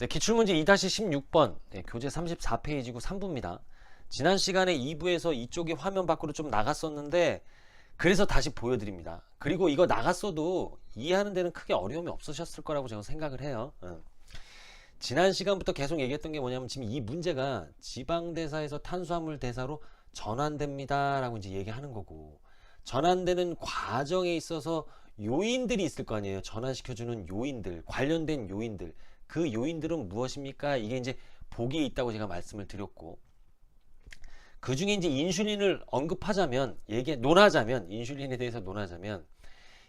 네, 기출문제 2-16번 네, 교재 34페이지고 3부입니다. 지난 시간에 2부에서 이쪽이 화면 밖으로 좀 나갔었는데 그래서 다시 보여드립니다. 그리고 이거 나갔어도 이해하는 데는 크게 어려움이 없으셨을 거라고 제가 생각을 해요. 응. 지난 시간부터 계속 얘기했던 게 뭐냐면 지금 이 문제가 지방대사에서 탄수화물 대사로 전환됩니다 라고 이제 얘기하는 거고 전환되는 과정에 있어서 요인들이 있을 거 아니에요. 전환시켜주는 요인들, 관련된 요인들. 그 요인들은 무엇입니까? 이게 이제 보기에 있다고 제가 말씀을 드렸고 그 중에 이제 인슐린을 언급하자면 얘기 논하자면 인슐린에 대해서 논하자면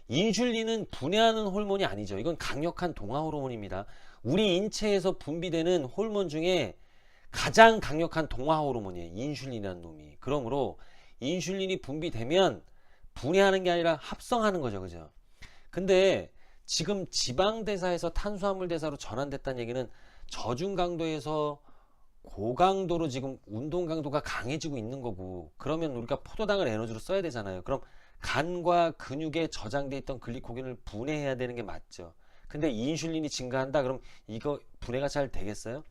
인슐린은 분해하는 호르몬이 아니죠. 이건 강력한 동화 호르몬입니다. 우리 인체에서 분비되는 호르몬 중에 가장 강력한 동화 호르몬이에요. 인슐린이라는 놈이. 그러므로 인슐린이 분비되면 분해하는 게 아니라 합성하는 거죠. 그죠? 근데 지금 지방 대사에서 탄수화물 대사로 전환됐다는 얘기는 저중 강도에서 고강도로 지금 운동 강도가 강해지고 있는 거고 그러면 우리가 포도당을 에너지로 써야 되잖아요. 그럼 간과 근육에 저장돼 있던 글리코겐을 분해해야 되는 게 맞죠. 근데 인슐린이 증가한다 그럼 이거 분해가 잘 되겠어요?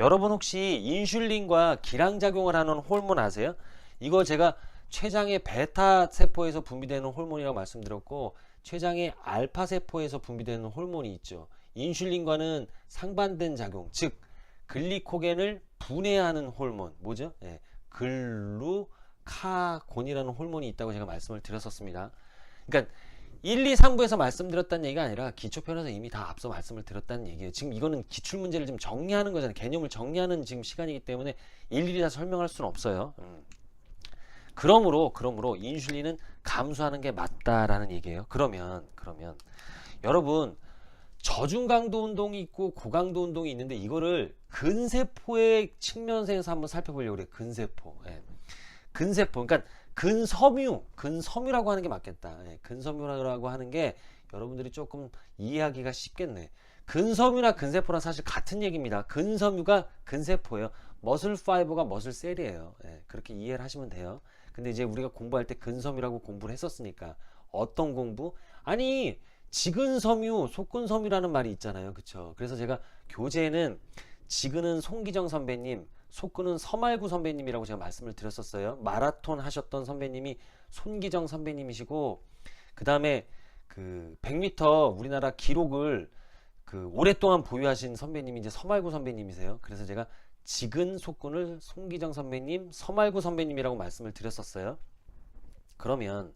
여러분 혹시 인슐린과 기량작용을 하는 호르몬 아세요? 이거 제가 췌장의 베타 세포에서 분비되는 호르몬이라고 말씀드렸고 췌장의 알파 세포에서 분비되는 호르몬이 있죠. 인슐린과는 상반된 작용, 즉 글리코겐을 분해하는 호르몬 뭐죠? 예, 글루카곤이라는 호르몬이 있다고 제가 말씀을 드렸었습니다. 그러니까 1, 2, 3부에서 말씀드렸다는 얘기가 아니라 기초편에서 이미 다 앞서 말씀을 드렸다는 얘기예요. 지금 이거는 기출 문제를 좀 정리하는 거잖아요. 개념을 정리하는 지금 시간이기 때문에 일일이 다 설명할 수는 없어요. 음. 그러므로 그러므로 인슐린은 감소하는 게 맞다라는 얘기예요. 그러면 그러면 여러분 저중강도 운동이 있고 고강도 운동이 있는데 이거를 근세포의 측면에서 한번 살펴보려고 그래요. 근세포. 예. 근세포. 그러니까 근섬유, 근섬유라고 하는 게 맞겠다. 예. 근섬유라고 하는 게 여러분들이 조금 이해하기가 쉽겠네. 근섬유나 근세포랑 사실 같은 얘기입니다. 근섬유가 근세포예요. 머슬 파이버가 머슬 셀이에요. 예. 그렇게 이해를 하시면 돼요. 근데 이제 우리가 공부할 때 근섬유라고 공부를 했었으니까 어떤 공부? 아니 지근섬유, 속근섬유라는 말이 있잖아요. 그쵸? 그래서 제가 교재에는 지근은 송기정 선배님, 속근은 서말구 선배님이라고 제가 말씀을 드렸었어요. 마라톤 하셨던 선배님이 손기정 선배님이시고 그 다음에 그 100m 우리나라 기록을 그 오랫동안 보유하신 선배님이 이제 서말구 선배님이세요. 그래서 제가 지근 속근을 송기정 선배님, 서말구 선배님이라고 말씀을 드렸었어요. 그러면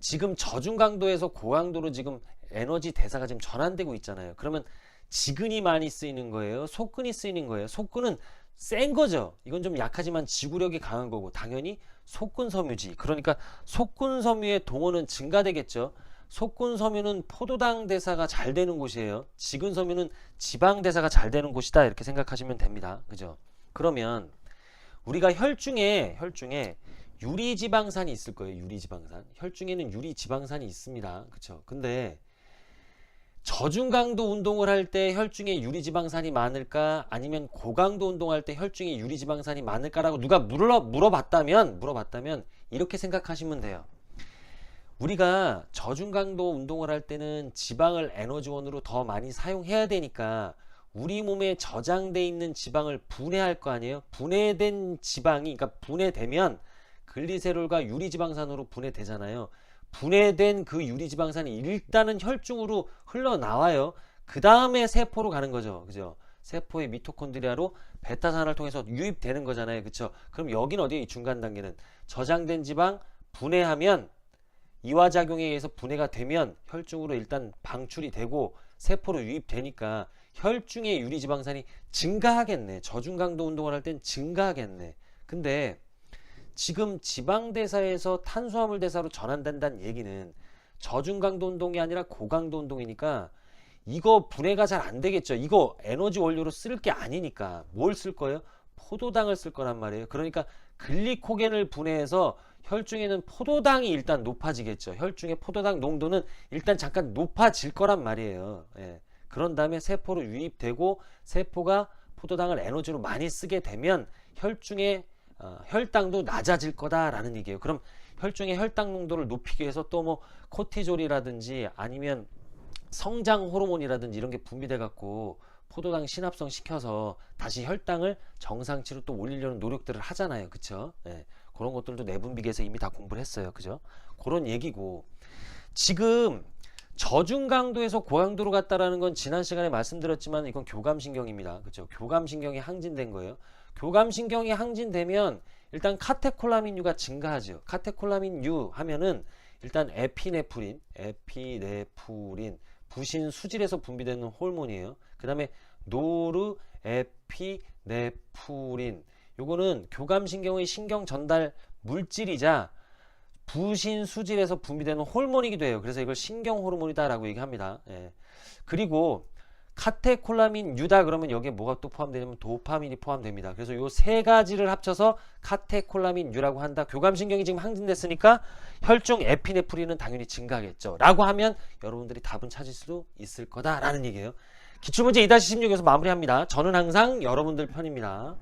지금 저중 강도에서 고강도로 지금 에너지 대사가 지금 전환되고 있잖아요. 그러면 지근이 많이 쓰이는 거예요. 속근이 쓰이는 거예요. 속근은 센 거죠. 이건 좀 약하지만 지구력이 강한 거고 당연히 속근 섬유지. 그러니까 속근 섬유의 동원은 증가되겠죠. 속근 섬유는 포도당 대사가 잘 되는 곳이에요. 지근 섬유는 지방 대사가 잘 되는 곳이다. 이렇게 생각하시면 됩니다. 그죠? 그러면 우리가 혈중에 혈중에 유리지방산이 있을 거예요. 유리지방산. 혈중에는 유리지방산이 있습니다. 그쵸? 근데 저중강도 운동을 할 때 혈중에 유리지방산이 많을까? 아니면 고강도 운동할 때 혈중에 유리지방산이 많을까라고 누가 물어, 물어봤다면, 물어봤다면 이렇게 생각하시면 돼요. 우리가 저중강도 운동을 할 때는 지방을 에너지원으로 더 많이 사용해야 되니까 우리 몸에 저장돼 있는 지방을 분해할 거 아니에요? 분해된 지방이, 그러니까 분해되면 글리세롤과 유리지방산으로 분해되잖아요. 분해된 그 유리지방산이 일단은 혈중으로 흘러나와요. 그 다음에 세포로 가는 거죠. 그죠? 세포의 미토콘드리아로 베타산을 통해서 유입되는 거잖아요. 그쵸? 그럼 여긴 어디에 이 중간 단계는 저장된 지방 분해하면 이화작용에 의해서 분해가 되면 혈중으로 일단 방출이 되고 세포로 유입되니까 혈중의 유리지방산이 증가하겠네. 저중강도 운동을 할 땐 증가하겠네. 근데 지금 지방대사에서 탄수화물 대사로 전환된다는 얘기는 저중강도 운동이 아니라 고강도 운동이니까 이거 분해가 잘 안 되겠죠. 이거 에너지 원료로 쓸 게 아니니까 뭘 쓸 거예요? 포도당을 쓸 거란 말이에요. 그러니까 글리코겐을 분해해서 혈중에는 포도당이 일단 높아지겠죠. 혈중의 포도당 농도는 일단 잠깐 높아질 거란 말이에요. 예. 그런 다음에 세포로 유입되고 세포가 포도당을 에너지로 많이 쓰게 되면 혈중의 어, 혈당도 낮아질 거다라는 얘기예요. 그럼 혈중의 혈당 농도를 높이기 위해서 또 뭐 코티졸이라든지 아니면 성장 호르몬이라든지 이런 게 분비돼 갖고 포도당 신합성 시켜서 다시 혈당을 정상치로 또 올리려는 노력들을 하잖아요. 그쵸? 예. 그런 것들도 내분비계에서 이미 다 공부를 했어요. 그죠? 그런 얘기고 지금 저중 강도에서 고강도로 갔다라는 건 지난 시간에 말씀드렸지만 이건 교감신경입니다. 그죠? 교감신경이 항진된 거예요. 교감신경이 항진되면 일단 카테콜라민유가 증가하죠. 카테콜라민유 하면은 일단 에피네프린, 에피네프린, 부신 수질에서 분비되는 호르몬이에요. 그 다음에 노르 에피네프린. 요거는 교감신경의 신경 전달 물질이자 부신 수질에서 분비되는 호르몬이기도 해요. 그래서 이걸 신경 호르몬이다라고 얘기합니다. 예. 그리고 카테콜라민 유다 그러면 여기에 뭐가 또 포함되냐면 도파민이 포함됩니다. 그래서 요 세 가지를 합쳐서 카테콜라민 유라고 한다. 교감신경이 지금 항진됐으니까 혈중 에피네프린은 당연히 증가하겠죠. 라고 하면 여러분들이 답은 찾을 수 있을 거다라는 얘기예요. 기출문제 2-16에서 마무리합니다. 저는 항상 여러분들 편입니다.